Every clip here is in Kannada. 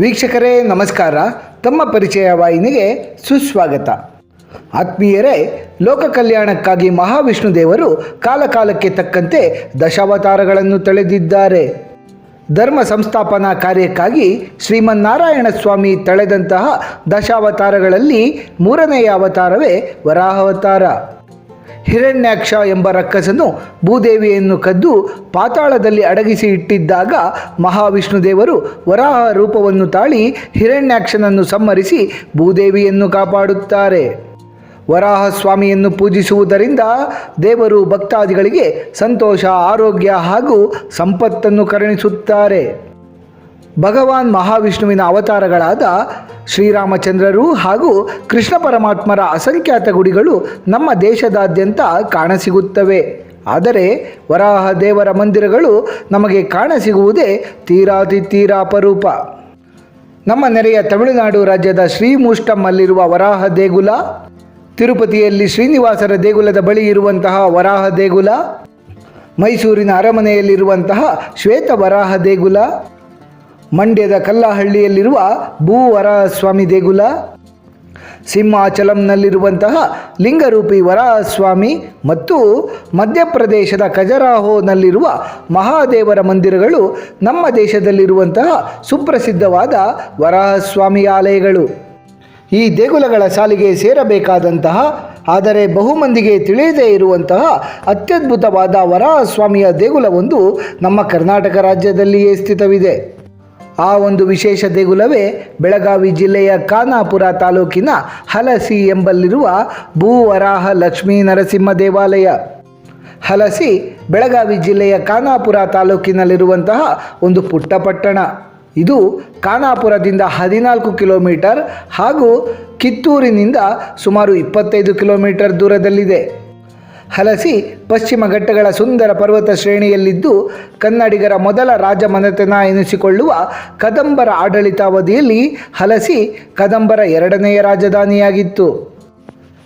ವೀಕ್ಷಕರೇ, ನಮಸ್ಕಾರ. ತಮ್ಮ ಪರಿಚಯ ವಾಹಿನಿಗೆ ಸುಸ್ವಾಗತ. ಆತ್ಮೀಯರೇ, ಲೋಕ ಕಲ್ಯಾಣಕ್ಕಾಗಿ ಮಹಾವಿಷ್ಣು ದೇವರು ಕಾಲಕಾಲಕ್ಕೆ ತಕ್ಕಂತೆ ದಶಾವತಾರಗಳನ್ನು ತಳೆದಿದ್ದಾರೆ. ಧರ್ಮ ಸಂಸ್ಥಾಪನಾ ಕಾರ್ಯಕ್ಕಾಗಿ ಶ್ರೀಮನ್ನಾರಾಯಣ ಸ್ವಾಮಿ ತಳೆದಂತಹ ದಶಾವತಾರಗಳಲ್ಲಿ ಮೂರನೆಯ ಅವತಾರವೇ ವರಾಹಾವತಾರ. ಹಿರಣ್ಯಾಕ್ಷ ಎಂಬ ರಕ್ಕಸನು ಭೂದೇವಿಯನ್ನು ಕದ್ದು ಪಾತಾಳದಲ್ಲಿ ಅಡಗಿಸಿ ಇಟ್ಟಿದ್ದಾಗ ಮಹಾವಿಷ್ಣು ದೇವರು ವರಾಹ ರೂಪವನ್ನು ತಾಳಿ ಹಿರಣ್ಯಾಕ್ಷನನ್ನು ಸಂಹರಿಸಿ ಭೂದೇವಿಯನ್ನು ಕಾಪಾಡುತ್ತಾರೆ. ವರಾಹ ಸ್ವಾಮಿಯನ್ನು ಪೂಜಿಸುವುದರಿಂದ ದೇವರು ಭಕ್ತಾದಿಗಳಿಗೆ ಸಂತೋಷ, ಆರೋಗ್ಯ ಹಾಗೂ ಸಂಪತ್ತನ್ನು ಕರುಣಿಸುತ್ತಾರೆ. ಭಗವಾನ್ ಮಹಾವಿಷ್ಣುವಿನ ಅವತಾರಗಳಾದ ಶ್ರೀರಾಮಚಂದ್ರರು ಹಾಗೂ ಕೃಷ್ಣ ಪರಮಾತ್ಮರ ಅಸಂಖ್ಯಾತ ಗುಡಿಗಳು ನಮ್ಮ ದೇಶದಾದ್ಯಂತ ಕಾಣಸಿಗುತ್ತವೆ. ಆದರೆ ವರಾಹ ದೇವರ ಮಂದಿರಗಳು ನಮಗೆ ಕಾಣಸಿಗುವುದೇ ತೀರಾತಿ ತೀರಾ ಅಪರೂಪ. ನಮ್ಮ ನೆರೆಯ ತಮಿಳುನಾಡು ರಾಜ್ಯದ ಶ್ರೀಮೂಷ್ಟಮ್ಮಲ್ಲಿರುವ ವರಾಹ ದೇಗುಲ ತಿರುಪತಿಯಲ್ಲಿ ಶ್ರೀನಿವಾಸರ ದೇಗುಲದ ಬಳಿ ಇರುವಂತಹ ವರಾಹ ದೇಗುಲ ಮೈಸೂರಿನ ಅರಮನೆಯಲ್ಲಿರುವಂತಹ ಶ್ವೇತ ವರಾಹ ದೇಗುಲ ಮಂಡ್ಯದ ಕಲ್ಲಹಳ್ಳಿಯಲ್ಲಿರುವ ಭೂವರಾಹಸ್ವಾಮಿ ದೇಗುಲ, ಸಿಂಹಾಚಲಂನಲ್ಲಿರುವಂತಹ ಲಿಂಗರೂಪಿ ವರಸ್ವಾಮಿ ಮತ್ತು ಮಧ್ಯಪ್ರದೇಶದ ಖಜರಾಹೋನಲ್ಲಿರುವ ಮಹಾದೇವರ ಮಂದಿರಗಳು ನಮ್ಮ ದೇಶದಲ್ಲಿರುವಂತಹ ಸುಪ್ರಸಿದ್ಧವಾದ ವರಾಹಸ್ವಾಮಿ ಆಲಯಗಳು. ಈ ದೇಗುಲಗಳ ಸಾಲಿಗೆ ಸೇರಬೇಕಾದಂತಹ, ಆದರೆ ಬಹುಮಂದಿಗೆ ತಿಳಿಯದೇ ಇರುವಂತಹ ಅತ್ಯದ್ಭುತವಾದ ವರಾಹಸ್ವಾಮಿಯ ದೇಗುಲವೊಂದು ನಮ್ಮ ಕರ್ನಾಟಕ ರಾಜ್ಯದಲ್ಲಿಯೇ ಸ್ಥಿತವಿದೆ. ಆ ಒಂದು ವಿಶೇಷ ದೇಗುಲವೇ ಬೆಳಗಾವಿ ಜಿಲ್ಲೆಯ ಖಾನಾಪುರ ತಾಲೂಕಿನ ಹಲಸಿ ಎಂಬಲ್ಲಿರುವ ಭೂವರಾಹ ಲಕ್ಷ್ಮೀ ನರಸಿಂಹ ದೇವಾಲಯ. ಹಲಸಿ ಬೆಳಗಾವಿ ಜಿಲ್ಲೆಯ ಖಾನಾಪುರ ತಾಲೂಕಿನಲ್ಲಿರುವಂತಹ ಒಂದು ಪುಟ್ಟ ಪಟ್ಟಣ. ಇದು ಖಾನಾಪುರದಿಂದ ಹದಿನಾಲ್ಕು ಕಿಲೋಮೀಟರ್ ಹಾಗೂ ಕಿತ್ತೂರಿನಿಂದ ಸುಮಾರು ಇಪ್ಪತ್ತೈದು ಕಿಲೋಮೀಟರ್ ದೂರದಲ್ಲಿದೆ. ಹಲಸಿ ಪಶ್ಚಿಮ ಘಟ್ಟಗಳ ಸುಂದರ ಪರ್ವತ ಶ್ರೇಣಿಯಲ್ಲಿದ್ದು ಕನ್ನಡಿಗರ ಮೊದಲ ರಾಜಮನೆತನ ಎನಿಸಿಕೊಳ್ಳುವ ಕದಂಬರ ಆಡಳಿತಾವಧಿಯಲ್ಲಿ ಹಲಸಿ ಕದಂಬರ ಎರಡನೆಯ ರಾಜಧಾನಿಯಾಗಿತ್ತು.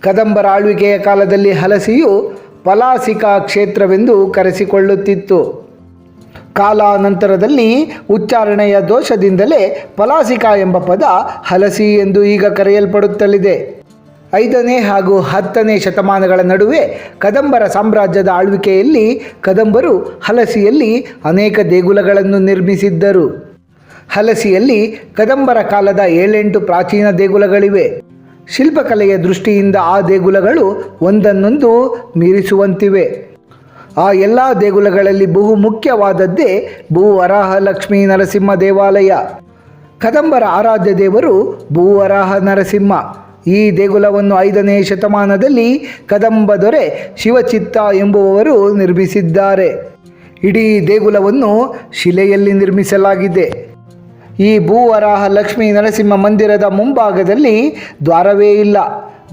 ಕದಂಬರ ಆಳ್ವಿಕೆಯ ಕಾಲದಲ್ಲಿ ಹಲಸಿಯು ಪಲಾಸಿಕಾ ಕ್ಷೇತ್ರವೆಂದು ಕರೆಸಿಕೊಳ್ಳುತ್ತಿತ್ತು. ಕಾಲಾನಂತರದಲ್ಲಿ ಉಚ್ಚಾರಣೆಯ ದೋಷದಿಂದಲೇ ಪಲಾಸಿಕಾ ಎಂಬ ಪದ ಹಲಸಿ ಎಂದು ಈಗ ಕರೆಯಲ್ಪಡುತ್ತಲಿದೆ. ಐದನೇ ಹಾಗೂ ಹತ್ತನೇ ಶತಮಾನಗಳ ನಡುವೆ ಕದಂಬರ ಸಾಮ್ರಾಜ್ಯದ ಆಳ್ವಿಕೆಯಲ್ಲಿ ಕದಂಬರು ಹಲಸಿಯಲ್ಲಿ ಅನೇಕ ದೇಗುಲಗಳನ್ನು ನಿರ್ಮಿಸಿದ್ದರು. ಹಲಸಿಯಲ್ಲಿ ಕದಂಬರ ಕಾಲದ ಏಳೆಂಟು ಪ್ರಾಚೀನ ದೇಗುಲಗಳಿವೆ. ಶಿಲ್ಪಕಲೆಯ ದೃಷ್ಟಿಯಿಂದ ಆ ದೇಗುಲಗಳು ಒಂದನ್ನೊಂದು ಮೀರಿಸುವಂತಿವೆ. ಆ ಎಲ್ಲ ದೇಗುಲಗಳಲ್ಲಿ ಬಹು ಮುಖ್ಯವಾದದ್ದೇ ಭೂವರಾಹ ಲಕ್ಷ್ಮೀ ನರಸಿಂಹ ದೇವಾಲಯ. ಕದಂಬರ ಆರಾಧ್ಯ ದೇವರು ಭೂವರಾಹ ನರಸಿಂಹ. ಈ ದೇಗುಲವನ್ನು ಐದನೇ ಶತಮಾನದಲ್ಲಿ ಕದಂಬ ದೊರೆ ಶಿವಚಿತ್ತ ಎಂಬುವವರು ನಿರ್ಮಿಸಿದ್ದಾರೆ. ಇಡೀ ದೇಗುಲವನ್ನು ಶಿಲೆಯಲ್ಲಿ ನಿರ್ಮಿಸಲಾಗಿದೆ. ಈ ಭೂವರಾಹ ಲಕ್ಷ್ಮೀ ನರಸಿಂಹ ಮಂದಿರದ ಮುಂಭಾಗದಲ್ಲಿ ದ್ವಾರವೇ ಇಲ್ಲ.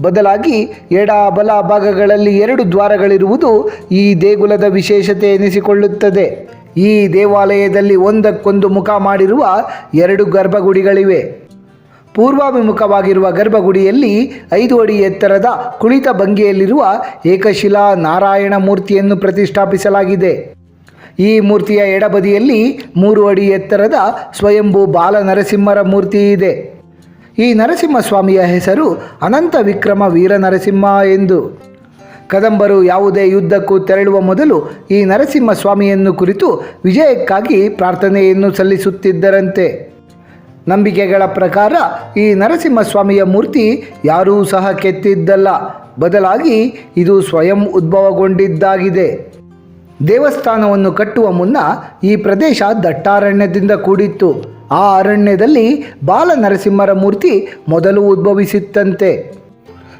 ಬದಲಾಗಿ ಎಡ ಬಲ ಭಾಗಗಳಲ್ಲಿ ಎರಡು ದ್ವಾರಗಳಿರುವುದು ಈ ದೇಗುಲದ ವಿಶೇಷತೆ ಎನಿಸಿಕೊಳ್ಳುತ್ತದೆ. ಈ ದೇವಾಲಯದಲ್ಲಿ ಒಂದಕ್ಕೊಂದು ಮುಖ ಮಾಡಿರುವ ಎರಡು ಗರ್ಭಗುಡಿಗಳಿವೆ. ಪೂರ್ವಾಭಿಮುಖವಾಗಿರುವ ಗರ್ಭಗುಡಿಯಲ್ಲಿ ಐದು ಅಡಿ ಎತ್ತರದ ಕುಳಿತ ಭಂಗಿಯಲ್ಲಿರುವ ಏಕಶಿಲಾ ನಾರಾಯಣ ಮೂರ್ತಿಯನ್ನು ಪ್ರತಿಷ್ಠಾಪಿಸಲಾಗಿದೆ. ಈ ಮೂರ್ತಿಯ ಎಡಬದಿಯಲ್ಲಿ ಮೂರು ಅಡಿ ಎತ್ತರದ ಸ್ವಯಂಭೂ ಬಾಲ ನರಸಿಂಹರ ಮೂರ್ತಿ ಇದೆ. ಈ ನರಸಿಂಹಸ್ವಾಮಿಯ ಹೆಸರು ಅನಂತ ವಿಕ್ರಮ ವೀರ ನರಸಿಂಹ ಎಂದು. ಕದಂಬರು ಯಾವುದೇ ಯುದ್ಧಕ್ಕೂ ತೆರಳುವ ಮೊದಲು ಈ ನರಸಿಂಹಸ್ವಾಮಿಯನ್ನು ಕುರಿತು ವಿಜಯಕ್ಕಾಗಿ ಪ್ರಾರ್ಥನೆಯನ್ನು ಸಲ್ಲಿಸುತ್ತಿದ್ದರಂತೆ. ನಂಬಿಕೆಗಳ ಪ್ರಕಾರ ಈ ನರಸಿಂಹಸ್ವಾಮಿಯ ಮೂರ್ತಿ ಯಾರೂ ಸಹ ಕೆತ್ತಿದ್ದಲ್ಲ. ಬದಲಾಗಿ ಇದು ಸ್ವಯಂ ಉದ್ಭವಗೊಂಡಿದ್ದಾಗಿದೆ. ದೇವಸ್ಥಾನವನ್ನು ಕಟ್ಟುವ ಮುನ್ನ ಈ ಪ್ರದೇಶ ದಟ್ಟಾರಣ್ಯದಿಂದ ಕೂಡಿತ್ತು. ಆ ಅರಣ್ಯದಲ್ಲಿ ಬಾಲ ನರಸಿಂಹರ ಮೂರ್ತಿ ಮೊದಲು ಉದ್ಭವಿಸಿತ್ತಂತೆ.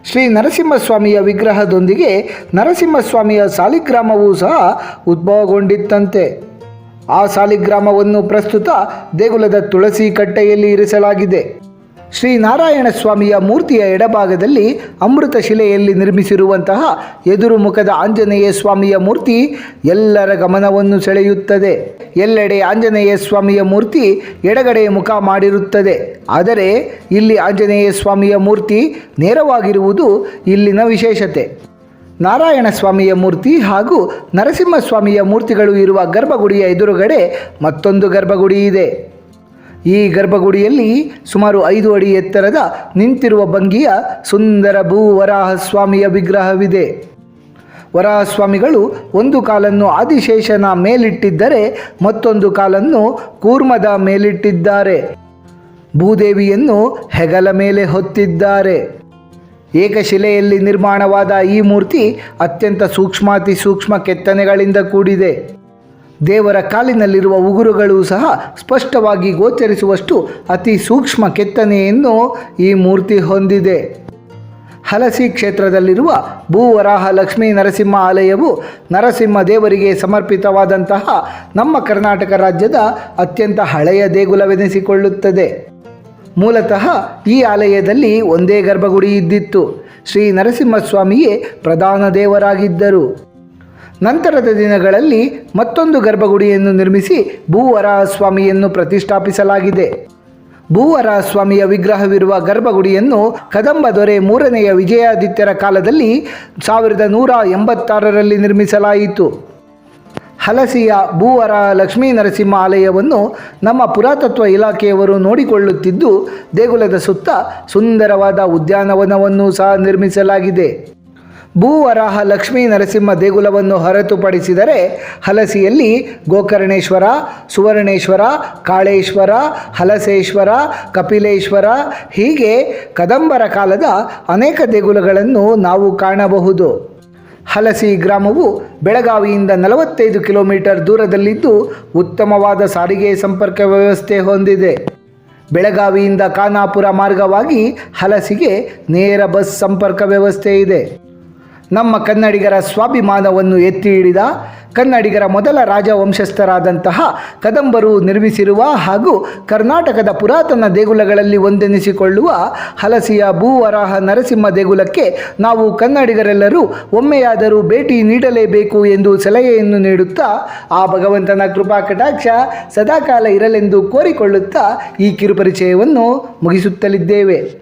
ಶ್ರೀ ನರಸಿಂಹಸ್ವಾಮಿಯ ವಿಗ್ರಹದೊಂದಿಗೆ ನರಸಿಂಹಸ್ವಾಮಿಯ ಸಾಲಿಗ್ರಾಮವೂ ಸಹ ಉದ್ಭವಗೊಂಡಿತ್ತಂತೆ. ಆ ಸಾಲಿಗ್ರಾಮವನ್ನು ಪ್ರಸ್ತುತ ದೇಗುಲದ ತುಳಸಿ ಕಟ್ಟೆಯಲ್ಲಿ ಇರಿಸಲಾಗಿದೆ. ಶ್ರೀ ನಾರಾಯಣ ಸ್ವಾಮಿಯ ಮೂರ್ತಿಯ ಎಡಭಾಗದಲ್ಲಿ ಅಮೃತ ಶಿಲೆಯಲ್ಲಿ ನಿರ್ಮಿಸಿರುವಂತಹ ಎದುರು ಮುಖದ ಆಂಜನೇಯ ಸ್ವಾಮಿಯ ಮೂರ್ತಿ ಎಲ್ಲರ ಗಮನವನ್ನು ಸೆಳೆಯುತ್ತದೆ. ಎಲ್ಲೆಡೆ ಆಂಜನೇಯ ಸ್ವಾಮಿಯ ಮೂರ್ತಿ ಎಡಗಡೆ ಮುಖ ಮಾಡಿರುತ್ತದೆ. ಆದರೆ ಇಲ್ಲಿ ಆಂಜನೇಯ ಸ್ವಾಮಿಯ ಮೂರ್ತಿ ನೇರವಾಗಿರುವುದು ಇಲ್ಲಿನ ವಿಶೇಷತೆ. ನಾರಾಯಣ ಸ್ವಾಮಿಯ ಮೂರ್ತಿ ಹಾಗೂ ನರಸಿಂಹಸ್ವಾಮಿಯ ಮೂರ್ತಿಗಳು ಇರುವ ಗರ್ಭಗುಡಿಯ ಎದುರುಗಡೆ ಮತ್ತೊಂದು ಗರ್ಭಗುಡಿ ಇದೆ. ಈ ಗರ್ಭಗುಡಿಯಲ್ಲಿ ಸುಮಾರು ಐದು ಅಡಿ ಎತ್ತರದ ನಿಂತಿರುವ ಭಂಗಿಯ ಸುಂದರ ಭೂ ವರಾಹಸ್ವಾಮಿಯ ವಿಗ್ರಹವಿದೆ. ವರಾಹಸ್ವಾಮಿಗಳು ಒಂದು ಕಾಲನ್ನು ಆದಿಶೇಷನ ಮೇಲಿಟ್ಟಿದ್ದರೆ ಮತ್ತೊಂದು ಕಾಲನ್ನು ಕೂರ್ಮದ ಮೇಲಿಟ್ಟಿದ್ದಾರೆ. ಭೂದೇವಿಯನ್ನು ಹೆಗಲ ಮೇಲೆ ಹೊತ್ತಿದ್ದಾರೆ. ಏಕಶಿಲೆಯಲ್ಲಿ ನಿರ್ಮಾಣವಾದ ಈ ಮೂರ್ತಿ ಅತ್ಯಂತ ಸೂಕ್ಷ್ಮಾತಿ ಸೂಕ್ಷ್ಮ ಕೆತ್ತನೆಗಳಿಂದ ಕೂಡಿದೆ. ದೇವರ ಕಾಲಿನಲ್ಲಿರುವ ಉಗುರುಗಳು ಸಹ ಸ್ಪಷ್ಟವಾಗಿ ಗೋಚರಿಸುವಷ್ಟು ಅತಿ ಸೂಕ್ಷ್ಮ ಕೆತ್ತನೆಯನ್ನು ಈ ಮೂರ್ತಿ ಹೊಂದಿದೆ. ಹಲಸಿ ಕ್ಷೇತ್ರದಲ್ಲಿರುವ ಭೂವರಾಹ ಲಕ್ಷ್ಮೀ ನರಸಿಂಹ ಆಲಯವು ನರಸಿಂಹ ದೇವರಿಗೆ ಸಮರ್ಪಿತವಾದಂತಹ ನಮ್ಮ ಕರ್ನಾಟಕ ರಾಜ್ಯದ ಅತ್ಯಂತ ಹಳೆಯ ದೇಗುಲವೆನಿಸಿಕೊಳ್ಳುತ್ತದೆ. ಮೂಲತಃ ಈ ಆಲಯದಲ್ಲಿ ಒಂದೇ ಗರ್ಭಗುಡಿ ಇದ್ದಿತ್ತು. ಶ್ರೀ ನರಸಿಂಹಸ್ವಾಮಿಯೇ ಪ್ರಧಾನ ದೇವರಾಗಿದ್ದರು. ನಂತರದ ದಿನಗಳಲ್ಲಿ ಮತ್ತೊಂದು ಗರ್ಭಗುಡಿಯನ್ನು ನಿರ್ಮಿಸಿ ಭೂವರಾಹಸ್ವಾಮಿಯನ್ನು ಪ್ರತಿಷ್ಠಾಪಿಸಲಾಗಿದೆ. ಭೂವರಾಹಸ್ವಾಮಿಯ ವಿಗ್ರಹವಿರುವ ಗರ್ಭಗುಡಿಯನ್ನು ಕದಂಬ ದೊರೆ ಮೂರನೆಯ ವಿಜಯಾದಿತ್ಯರ ಕಾಲದಲ್ಲಿ ಸಾವಿರದ ನೂರ ಎಂಬತ್ತಾರರಲ್ಲಿ ನಿರ್ಮಿಸಲಾಯಿತು. ಹಲಸಿಯ ಭೂವರ ಲಕ್ಷ್ಮೀ ನರಸಿಂಹ ಆಲಯವನ್ನು ನಮ್ಮ ಪುರಾತತ್ವ ಇಲಾಖೆಯವರು ನೋಡಿಕೊಳ್ಳುತ್ತಿದ್ದು, ದೇಗುಲದ ಸುತ್ತ ಸುಂದರವಾದ ಉದ್ಯಾನವನವನ್ನು ಸಹ ನಿರ್ಮಿಸಲಾಗಿದೆ. ಭೂವರಾಹ ಲಕ್ಷ್ಮೀ ನರಸಿಂಹ ದೇಗುಲವನ್ನು ಹೊರತುಪಡಿಸಿದರೆ, ಹಲಸಿಯಲ್ಲಿ ಗೋಕರ್ಣೇಶ್ವರ, ಸುವರ್ಣೇಶ್ವರ, ಕಾಳೇಶ್ವರ, ಹಲಸೇಶ್ವರ, ಕಪಿಲೇಶ್ವರ ಹೀಗೆ ಕದಂಬರ ಕಾಲದ ಅನೇಕ ದೇಗುಲಗಳನ್ನು ನಾವು ಕಾಣಬಹುದು. ಹಲಸಿ ಗ್ರಾಮವು ಬೆಳಗಾವಿಯಿಂದ ನಲವತ್ತೈದು ಕಿಲೋಮೀಟರ್ ದೂರದಲ್ಲಿದ್ದು ಉತ್ತಮವಾದ ಸಾರಿಗೆ ಸಂಪರ್ಕ ವ್ಯವಸ್ಥೆ ಹೊಂದಿದೆ. ಬೆಳಗಾವಿಯಿಂದ ಖಾನಾಪುರ ಮಾರ್ಗವಾಗಿ ಹಲಸಿಗೆ ನೇರ ಬಸ್ ಸಂಪರ್ಕ ವ್ಯವಸ್ಥೆ ಇದೆ. ನಮ್ಮ ಕನ್ನಡಿಗರ ಸ್ವಾಭಿಮಾನವನ್ನು ಎತ್ತಿ ಹಿಡಿದ ಕನ್ನಡಿಗರ ಮೊದಲ ರಾಜವಂಶಸ್ಥರಾದಂತಹ ಕದಂಬರು ನಿರ್ಮಿಸಿರುವ ಹಾಗೂ ಕರ್ನಾಟಕದ ಪುರಾತನ ದೇಗುಲಗಳಲ್ಲಿ ಒಂದೆನಿಸಿಕೊಳ್ಳುವ ಹಲಸಿಯ ಭೂವರಾಹ ನರಸಿಂಹ ದೇಗುಲಕ್ಕೆ ನಾವು ಕನ್ನಡಿಗರೆಲ್ಲರೂ ಒಮ್ಮೆಯಾದರೂ ಭೇಟಿ ನೀಡಲೇಬೇಕು ಎಂದು ಸಲಹೆಯನ್ನು ನೀಡುತ್ತಾ, ಆ ಭಗವಂತನ ಕೃಪಾ ಕಟಾಕ್ಷ ಸದಾಕಾಲ ಇರಲೆಂದು ಕೋರಿಕೊಳ್ಳುತ್ತಾ ಈ ಕಿರುಪರಿಚಯವನ್ನು ಮುಗಿಸುತ್ತಲಿದ್ದೇವೆ.